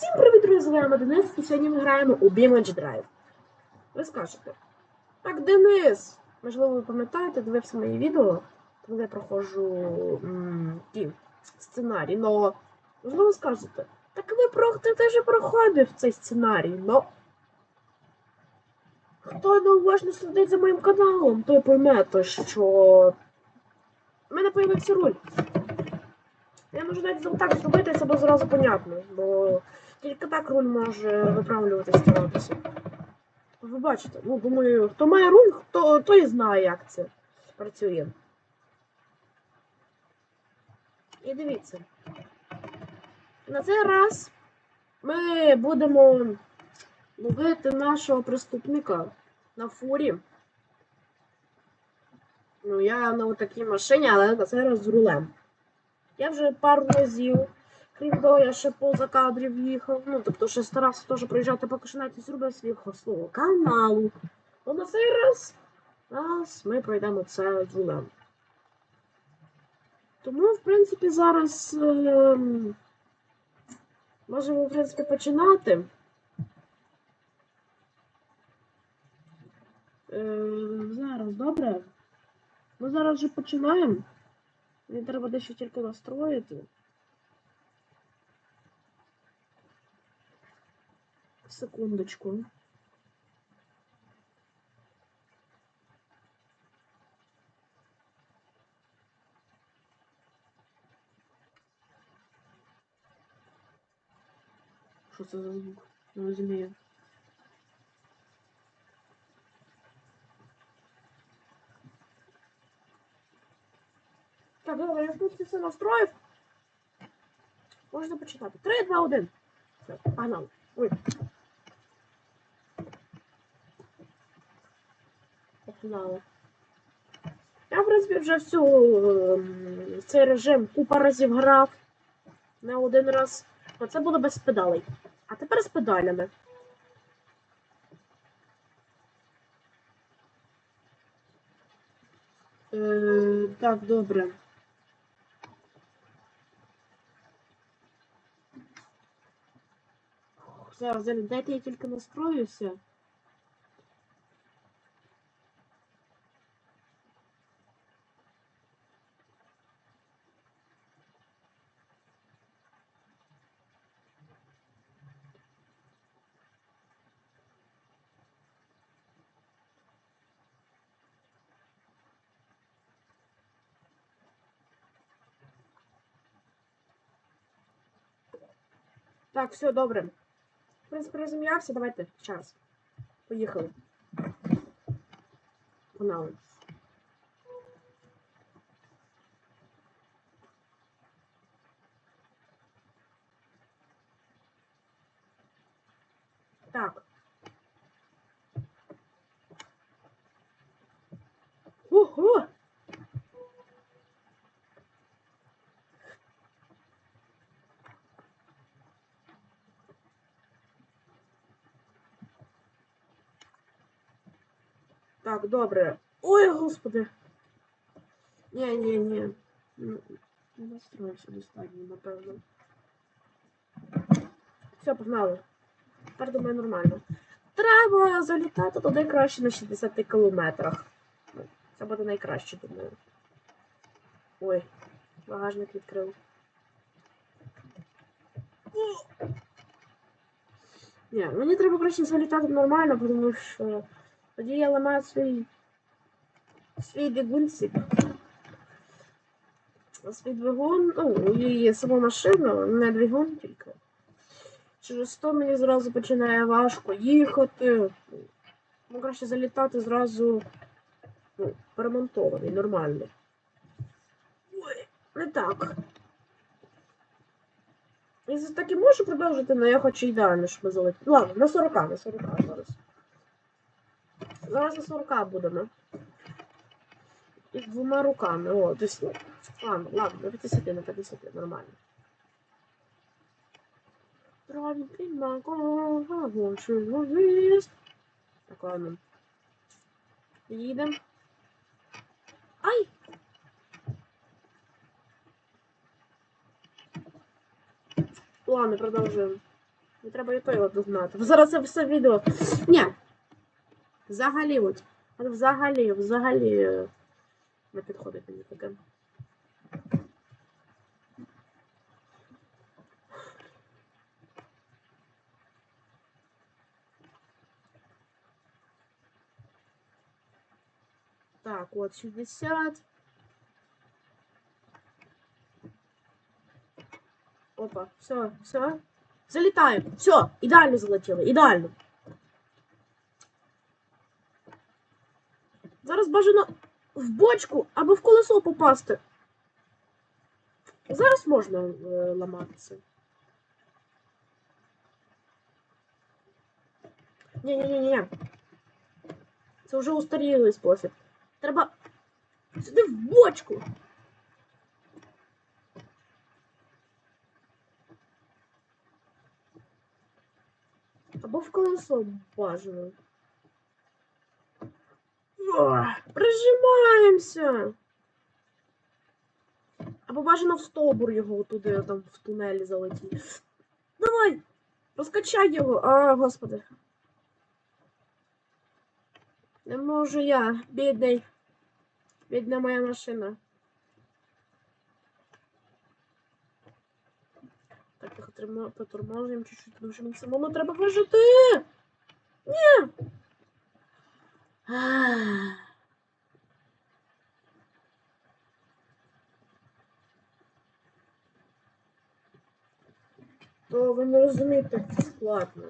Всім привіт, друзі! Вами Денис, і сьогодні ми граємо у Beamage Drive. Ви скажете, так, Денис! Можливо, ви пам'ятаєте, дивився мої відео, коли я проходжу сценарій, но можливо ви скажете, так ви про теж проходив цей сценарій, но хто неуважно слідить за моїм каналом, той пойме, то, що в мене появився руль. Я можу навіть так зробити, це буде зразу понятно, бо тільки так руль може виправлювати старатися. Ви бачите, ну думаю, хто має руль, хто той знає, як це працює. І дивіться. На цей раз ми будемо ловити нашого преступника на фурі. Ну, я на такій машині, але на цей раз з рулем. Я вже пару разів. Крім того, я ще поза кадрів їхав. Ну, тобто ще старався теж приїжджати, поки що навіть зробив свого свого каналу. То на цей раз, раз ми пройдемо це рулем. Тому, в принципі, зараз е можемо, в принципі, починати. Е зараз, добре. Ми зараз вже починаємо. Мені треба дещо тільки настроїти. Секундочку. Що це за звук? Не розумію. Так, добре, я в принципі все настроїв. Можна почитати. 3, 2, 1. Все, погнали. Ой. Погнали. Я, в принципі, вже всю ем, цей режим купа разів грав. Не один раз. Оце було без педалей. А тепер з педалями. Е, так, добре. Зараз, зараз, дайте я тільки настроюся. Так, все, добре. В принципі, розім'явся, давайте ще раз. Поїхали. Погнали. Так. Ого! Так, добре. Ой, господи. Ні, ні, ні. Не настроївся достатньо, напевно. Все, погнали. Тепер думаю нормально. Треба залітати туди краще на 60 кілометрах. Це буде найкраще, думаю. Ой, багажник відкрив. Ні, мені треба краще залітати нормально, тому що тоді я ламаю свій свій двигунчик. Свій двигун, ну, і саму машину, не двигун тільки. Через то мені зразу починає важко їхати. Ну, краще залітати зразу ну, перемонтований, нормально. Ой, не так. Я так і можу продовжити, але я хочу ідеально, щоб ми залетіли. Ладно, на 40, на 40 зараз. Зараз на 40 будемо. І двома руками. О, десь. ну, Ладно, ладно, на 50, на 50, нормально. Правильно, на кого Так, ладно. Їдемо. Ай! Ладно, продовжуємо. Не треба і то його догнати. Зараз це все відео. Ні. Взагалі от. От Взагалі, взагалі. е, Не підходить мені таке. Так, от 60. Опа, все, все. Залітаємо. Все, ідеально залетіли, ідеально. Бажано в бочку або в колесо попасти. Зараз можна е, ламатися. Ні-ні-ні-ні. Це вже устарілий спосіб. Треба сюди в бочку. Або в колесо бажано. О, Прижимаємося. Або бажано в стовбур його туди, там в тунелі залетіти. Давай! Розкачай його! А, господи. Не можу я, бідний. Бідна моя машина. Так, поторможуємо чуть-чуть, тому що мені самому треба вижити. Ні. То ви не розумієте, це.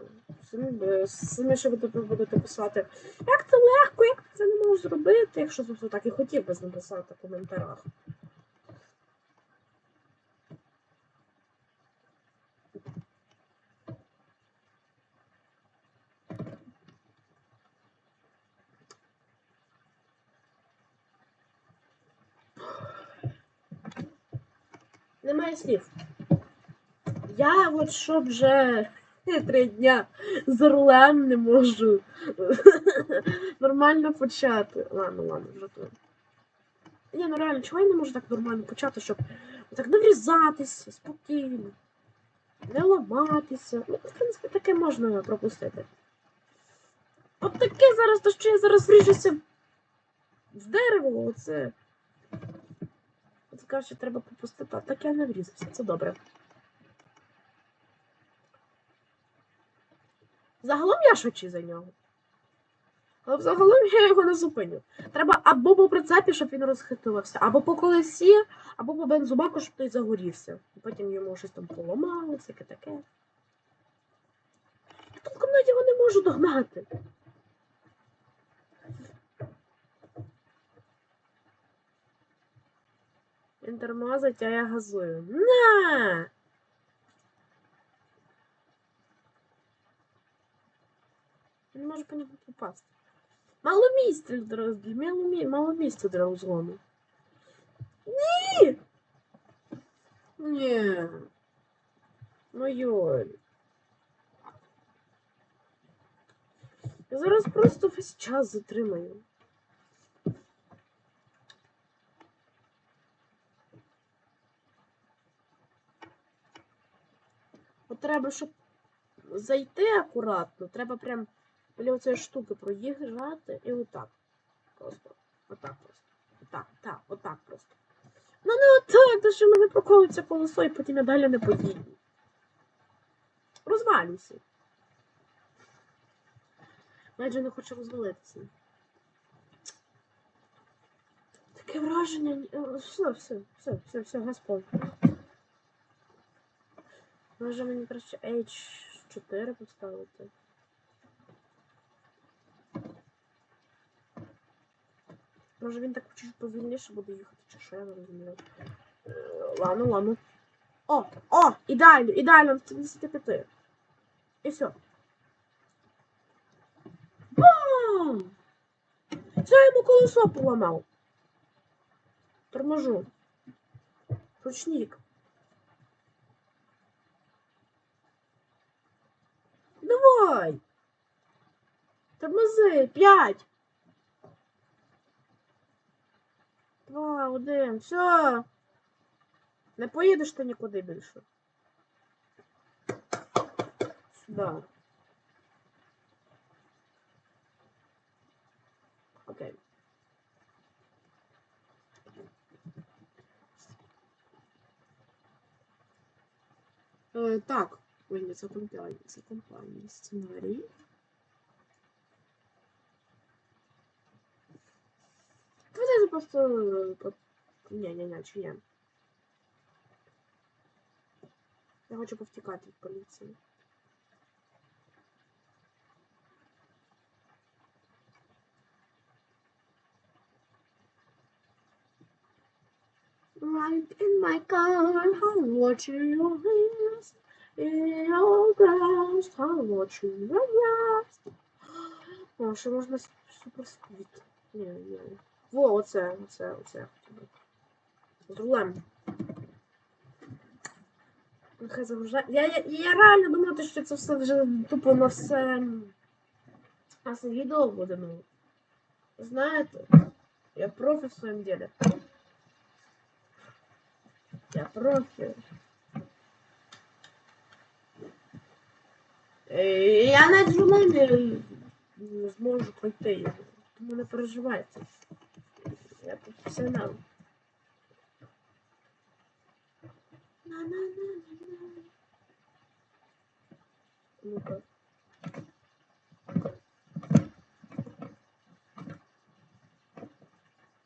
Самі, б- ви ще будете, писати, як це легко, як це не можеш зробити, якщо ти так і хотів би написати в коментарях. Немає слів. Я от що вже три дня за рулем не можу нормально почати. Ладно, ладно, жартую. Ні, ну реально, чого я не можу так нормально почати, щоб так не врізатися спокійно, не ламатися. Ну, в принципі, таке можна пропустити. От таке зараз, то що я зараз вріжуся в дерево, оце. Каже, що треба попустити, так я не врізався, це добре. Загалом я швидший за нього. Але взагалом я його не зупиню. Треба або по прицепі, щоб він розхитувався, або по колесі, або по бензобаку, щоб той загорівся. І потім йому щось там поламало, всяке таке. Я толком навіть його не можу догнати. Він тормозить, а я газую. На! Він може по ньому попасти. Мало місця для роз- мало, мі... мало місця для розгону. Ні! Ні. Ну йой. Я зараз просто весь час затримаю. Треба, щоб зайти акуратно, треба прям біля цієї штуки проїжджати і отак. Просто. Отак просто. Отак, так, отак просто. Ну не отак, то що мене проколиться колесо і потім я далі не поїду. Розвалюйся. Майже не хочу розвалитися. Таке враження. Все, все, все, все, все, Господь. Може мені краще H4 поставити. Може він так чуть повільніше буде їхати, чи що я не розумію. Е, Ладно, ладно. О! О! Ідеально, ідеально, на 75. І все. Бам! Це я йому колесо поламав. Торможу. Ручник. Давай! Тормози! П'ять! Два, один, все. Не поїдеш ти нікуди більше. Да. Окей. Е, так, ой, не це компанія, це компанія. Сценарій. Давайте просто... е, по- Ні, ні, ні, чи ні. Я хочу повтікати від поліції. Right in my car, I'm watching your hands. In your glass, I'm watching your glass. О, ще можна с- суперспід. Ні, ні. Во, оце, оце, оце я хотів. З рулем. Нехай загружає. Я, я, я реально думала, що це все вже тупо на все. На все відео буде, ну. Знаєте, я профі в своєму ділі. Я профі. Я навіть в не зможу пройти. Тому не переживайте. Я професіонал. Ну-ка.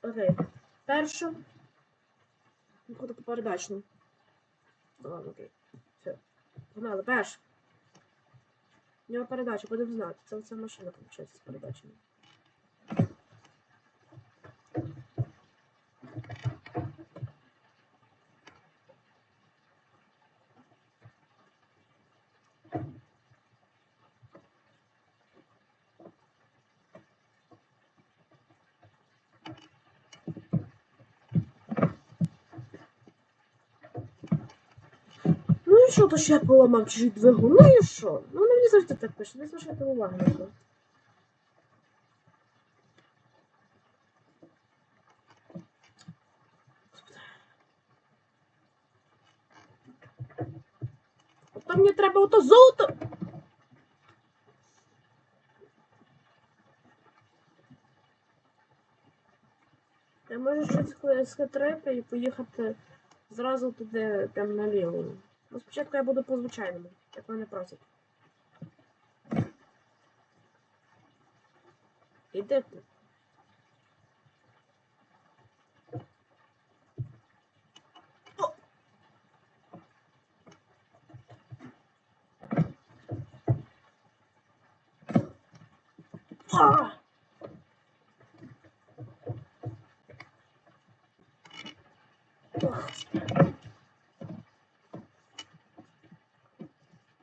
Окей. Перше. Ну, таку передачну. Ну, Ладно, окей. Все. Погнали, перше. У нього передача, будемо знати. Це оця машина, виходить, з передачами. Ну і що, то ще поламав чужий двигун? Ну і що? Ну мені завжди так пише, не зважайте уваги на це. Ото мені треба ото золото. Я можу щось схи- схитрити і поїхати зразу туди, прям наліво. Ну, спочатку я буду по звичайному, як мене просять. did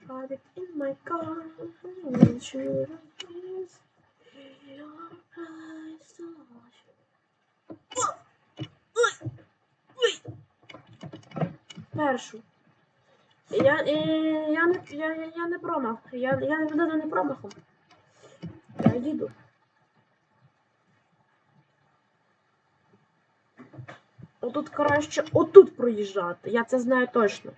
Got it in my car, and shoot Першу. Я, е, я, не, я, я, я не промах. Я, я людина не промахом. Я їду. Отут краще отут проїжджати. Я це знаю точно.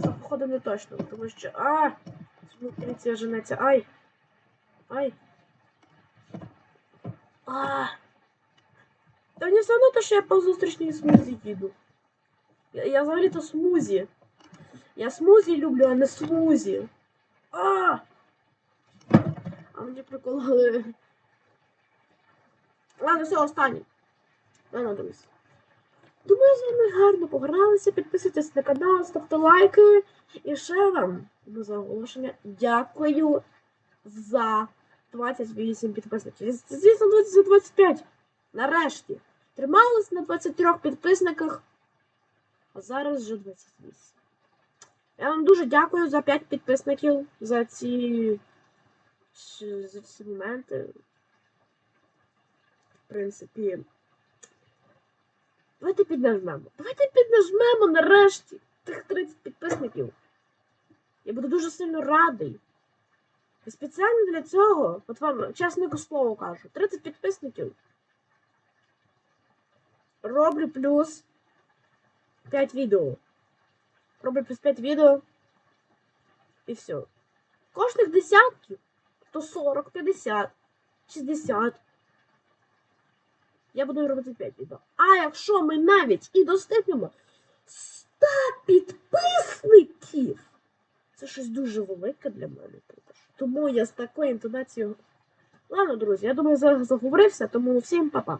Це, походу, не точно, тому що. А! Поліція женеться. Ай! Ай! А! Та мені все одно те, що я по зустрічній смузі їду. Я, я взагалі-то смузі. Я смузі люблю, а не смузі. А! А мені прикололи. Ладно, все, останній. Ладно, друзі. Думаю, з вами гарно погралися. Підписуйтесь на канал, ставте лайки. І ще вам за оголошення дякую за 28 підписників. Звісно, 20 за 25. Нарешті. Трималась на 23 підписниках, а зараз вже 28. Я вам дуже дякую за 5 підписників за ці, за ці моменти. В принципі. Давайте піднажмемо. Давайте піднажмемо нарешті тих 30 підписників. Я буду дуже сильно радий. І спеціально для цього, от вам чесне слово кажу, 30 підписників. Роблю плюс 5 відео. роблю плюс 5 відео. І все. Кожних десятків, то 40, 50, 60. Я буду робити 5 відео. А якщо ми навіть і достигнемо 100 підписників, це щось дуже велике для мене. Тому я з такою інтонацією. Ладно, друзі, я думаю, зараз заговорився, тому всім па-па.